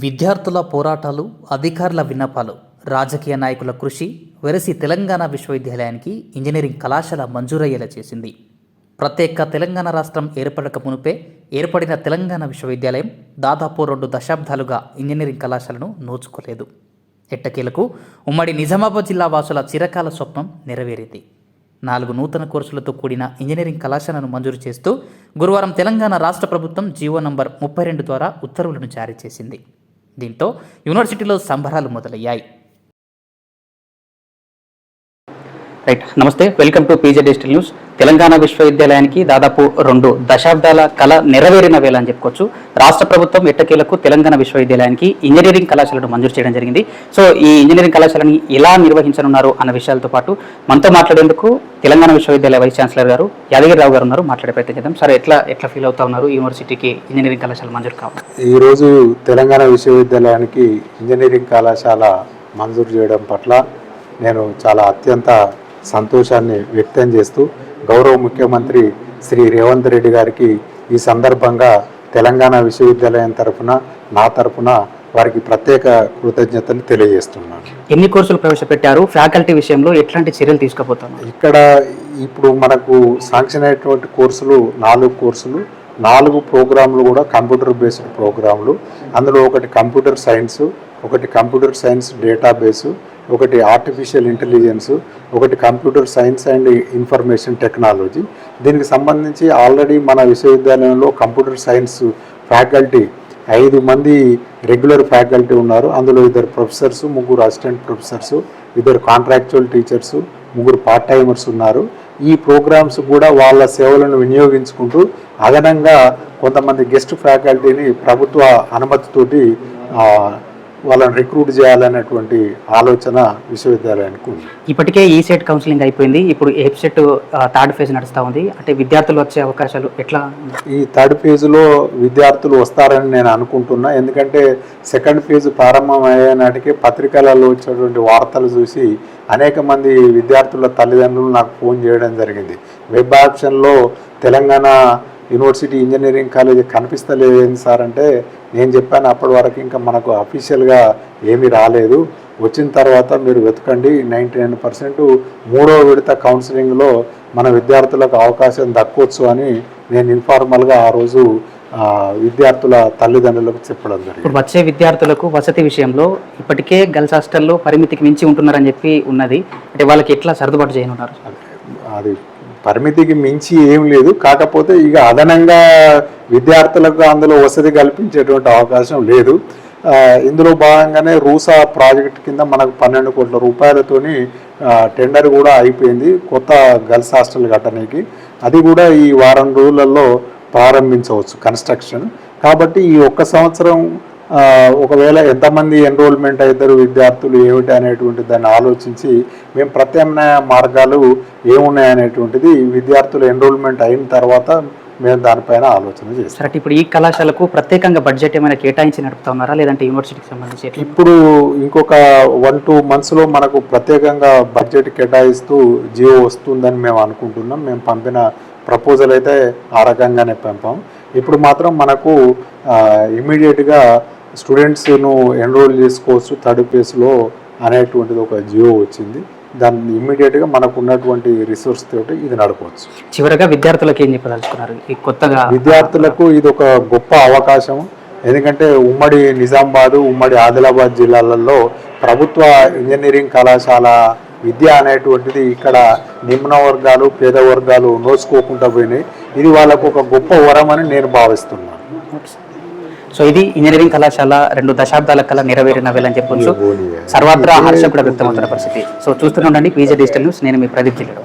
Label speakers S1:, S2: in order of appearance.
S1: విద్యార్థుల పోరాటాలు అధికారుల విన్నపాలు రాజకీయ నాయకుల కృషి వెరసి తెలంగాణ విశ్వవిద్యాలయానికి ఇంజనీరింగ్ కళాశాల మంజూరయ్యేలా చేసింది. ప్రత్యేక తెలంగాణ రాష్ట్రం ఏర్పడక మునుపే ఏర్పడిన తెలంగాణ విశ్వవిద్యాలయం దాదాపు రెండు దశాబ్దాలుగా ఇంజనీరింగ్ కళాశాలను నోచుకోలేదు. ఎట్టకేలకు ఉమ్మడి నిజామాబాద్ జిల్లా వాసుల చిరకాల స్వప్నం నెరవేరింది. నాలుగు నూతన కోర్సులతో కూడిన ఇంజనీరింగ్ కళాశాలను మంజూరు చేస్తూ గురువారం తెలంగాణ రాష్ట్ర ప్రభుత్వం జీవో నంబర్ ముప్పై రెండు ద్వారా ఉత్తర్వులను జారీ చేసింది. దీంతో యూనివర్సిటీలో సంబరాలు మొదలయ్యాయి.
S2: రైట్ నమస్తే. Welcome to PJ digital news Telangana విశ్వవిద్యాలయానికి దాదాపు రెండు దశాబ్దాల కళ నెరవేరిన వేళ అని చెప్పుకోవచ్చు. రాష్ట్ర ప్రభుత్వం ఎట్టకేలకు తెలంగాణ విశ్వవిద్యాలయానికి ఇంజనీరింగ్ కళాశాలను మంజూరు చేయడం జరిగింది. సో ఈ ఇంజనీరింగ్ కళాశాలని ఎలా నిర్వహించనున్నారు అన్న విషయాలతో పాటు మనతో మాట్లాడేందుకు తెలంగాణ విశ్వవిద్యాలయ వైస్ ఛాన్సలర్ గారు యాదగిరిరావు గారు ఉన్నారు. మాట్లాడే ప్రయత్నం చేద్దాం. సార్ ఎట్లా ఎట్లా ఫీల్ అవుతా ఉన్నారు యూనివర్సిటీకి ఇంజనీరింగ్ కళాశాల మంజూరు కావాలి
S3: ఈరోజు తెలంగాణ విశ్వవిద్యాలయానికి ఇంజనీరింగ్ కళాశాల మంజూరు చేయడం పట్ల నేను చాలా అత్యంత సంతోషాన్ని వ్యక్తం చేస్తూ గౌరవ ముఖ్యమంత్రి శ్రీ రేవంత్ రెడ్డి గారికి ఈ సందర్భంగా తెలంగాణ విశ్వవిద్యాలయం తరఫున నా తరఫున వారికి ప్రత్యేక కృతజ్ఞతలు తెలియజేస్తున్నాను.
S2: ఎన్ని కోర్సులు ప్రవేశపెట్టారు? ఫ్యాకల్టీ విషయంలో ఎట్లాంటి చర్యలు తీసుకుపోతున్నారు
S3: ఇక్కడ ఇప్పుడు మనకు శాంక్షన్ అయినటువంటి కోర్సులు నాలుగు కోర్సులు నాలుగు ప్రోగ్రాంలు కూడా కంప్యూటర్ బేస్డ్ ప్రోగ్రాంలు. అందులో ఒకటి కంప్యూటర్ సైన్స్ ఒకటి కంప్యూటర్ సైన్స్ డేటాబేసు ఒకటి ఆర్టిఫిషియల్ ఇంటెలిజెన్స్ ఒకటి computer science and information technology దీనికి సంబంధించి ఆల్రెడీ మన విశ్వవిద్యాలయంలో కంప్యూటర్ సైన్స్ ఫ్యాకల్టీ ఐదు మంది రెగ్యులర్ ఫ్యాకల్టీ ఉన్నారు. అందులో ఇద్దరు ప్రొఫెసర్స్ ముగ్గురు అసిస్టెంట్ ప్రొఫెసర్స్ ఇద్దరు కాంట్రాక్చువల్ టీచర్స్ ముగ్గురు పార్ట్ టైమర్స్ ఉన్నారు. ఈ ప్రోగ్రామ్స్ కూడా వాళ్ళ సేవలను వినియోగించుకుంటూ అదనంగా కొంతమంది గెస్ట్ ఫ్యాకల్టీని ప్రభుత్వ అనుమతితోటి వాళ్ళని రిక్రూట్ చేయాలనేటువంటి ఆలోచన విశ్వవిద్యాలయానికి ఉంది.
S2: ఇప్పటికే ఈ సెట్ కౌన్సిలింగ్ అయిపోయింది. ఇప్పుడు ఏప్ సెట్ థర్డ్ ఫేజ్ నడుస్తూ ఉంది. అంటే విద్యార్థులు వచ్చే అవకాశాలు ఎట్లా?
S3: ఈ థర్డ్ ఫేజ్లో విద్యార్థులు వస్తారని నేను అనుకుంటున్నా. ఎందుకంటే సెకండ్ ఫేజ్ ప్రారంభం అయ్యే నాటికి పత్రికలలో వచ్చేటువంటి వార్తలు చూసి అనేక మంది విద్యార్థుల తల్లిదండ్రులు నాకు ఫోన్ చేయడం జరిగింది. వెబ్ ఆప్షన్లో తెలంగాణ యూనివర్సిటీ ఇంజనీరింగ్ కాలేజ్ కనిపిస్తలేదు సార్ అంటే నేను చెప్పాను అప్పటి వరకు ఇంకా మనకు అఫీషియల్గా ఏమీ రాలేదు. వచ్చిన తర్వాత మీరు వెతకండి నైంటీ నైన్ పర్సెంట్ మూడో విడత కౌన్సిలింగ్లో మన విద్యార్థులకు అవకాశం దక్కొచ్చు అని నేను ఇన్ఫార్మల్గా ఆ రోజు విద్యార్థుల తల్లిదండ్రులకు చెప్పడం జరిగింది.
S2: ఇప్పుడు వచ్చే విద్యార్థులకు వసతి విషయంలో ఇప్పటికే గర్ల్స్ హాస్టల్లో పరిమితికి మించి ఉంటున్నారని చెప్పి ఉన్నది. అంటే వాళ్ళకి ఎట్లా సర్దుబాటు చేయనున్నారు?
S3: అది పరిమితికి మించి ఏం లేదు. కాకపోతే ఇక అదనంగా విద్యార్థులకు అందులో వసతి కల్పించేటువంటి అవకాశం లేదు. ఇందులో భాగంగానే రూసా ప్రాజెక్ట్ కింద మనకు పన్నెండు కోట్ల రూపాయలతోని టెండర్ కూడా అయిపోయింది కొత్త గర్ల్స్ హాస్టల్ కట్టడానికి. అది కూడా ఈ వారం రోజులలో ప్రారంభించవచ్చు కన్స్ట్రక్షన్. కాబట్టి ఈ ఒక్క సంవత్సరం ఒకవేళ ఎంతమంది ఎన్రోల్మెంట్ అవుతారు విద్యార్థులు ఏమిటి అనేటువంటి దాన్ని ఆలోచించి మేము ప్రత్యామ్నాయ మార్గాలు ఏమున్నాయనేటువంటిది విద్యార్థులు ఎన్రోల్మెంట్ అయిన తర్వాత మేము దానిపైన ఆలోచన చేస్తాం.
S2: సరే ఇప్పుడు ఈ కళాశాలకు ప్రత్యేకంగా బడ్జెట్ ఏమైనా కేటాయించి నడుపుతా ఉన్నారా లేదంటే యూనివర్సిటీకి సంబంధించి
S3: ఇప్పుడు ఇంకొక వన్ టూ మంత్స్లో మనకు ప్రత్యేకంగా బడ్జెట్ కేటాయిస్తూ జియో వస్తుందని మేము అనుకుంటున్నాం. మేము పంపిన ప్రపోజల్ అయితే ఆ రకంగానే పంపాం. ఇప్పుడు మాత్రం మనకు ఇమీడియట్గా స్టూడెంట్స్ను ఎన్రోల్ చేసుకోవచ్చు థర్డ్ ఫేజ్లో అనేటువంటిది ఒక జియో వచ్చింది. దాన్ని ఇమ్మీడియట్గా మనకు ఉన్నటువంటి రిసోర్స్ తోటి ఇది నడపవచ్చు.
S2: చివరగా విద్యార్థులకు ఏం చెప్పదలుచుకున్నారు? ఈ కొత్తగా
S3: విద్యార్థులకు ఇది ఒక గొప్ప అవకాశం. ఎందుకంటే ఉమ్మడి నిజామాబాదు ఉమ్మడి ఆదిలాబాద్ జిల్లాలలో ప్రభుత్వ ఇంజనీరింగ్ కళాశాల విద్య అనేటువంటిది ఇక్కడ నిమ్న వర్గాలు పేద వర్గాలు నోచుకోకుండా పోయినాయి. ఇది వాళ్ళకు ఒక గొప్ప వరం అని నేను భావిస్తున్నాను.
S2: సో ఇది ఇంజనీరింగ్ కళాశాల రెండు దశాబ్దాల కళ నెరవేరిన వేళని చెప్పొచ్చు. సర్వత్రా హర్షం కూడా వ్యక్తమవుతున్న పరిస్థితి. సో చూస్తూనే ఉండండి పీజే డిజిటల్ న్యూస్. నేను మీ ప్రదీప్ జిల్లాలో